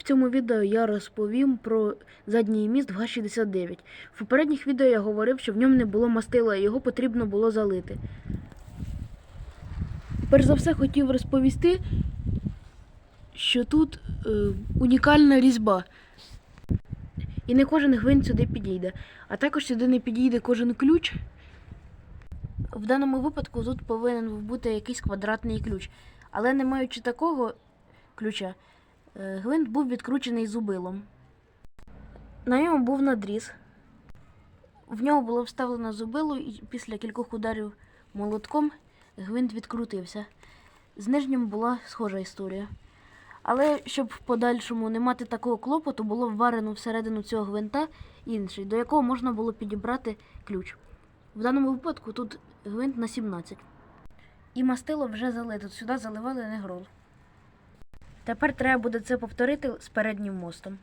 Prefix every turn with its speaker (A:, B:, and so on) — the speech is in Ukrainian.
A: В цьому відео я розповім про задній міст ГАЗ-69. В попередніх відео я говорив, що в ньому не було мастила його потрібно було залити. Перш за все хотів розповісти, що тут е, унікальна різьба. І не кожен гвинт сюди підійде. А також сюди не підійде кожен ключ. В даному випадку тут повинен бути якийсь квадратний ключ. Але не маючи такого ключа, гвинт був відкручений зубилом. На ньому був надріз. В нього було вставлено зубило, і після кількох ударів молотком гвинт відкрутився. З нижнім була схожа історія. Але щоб в подальшому не мати такого клопоту, було вварено всередину цього гвинта інший, до якого можна було підібрати ключ. В даному випадку тут гвинт на 17. І мастило вже залито. Сюди заливали негрол. Тепер треба буде це повторити з переднім мостом.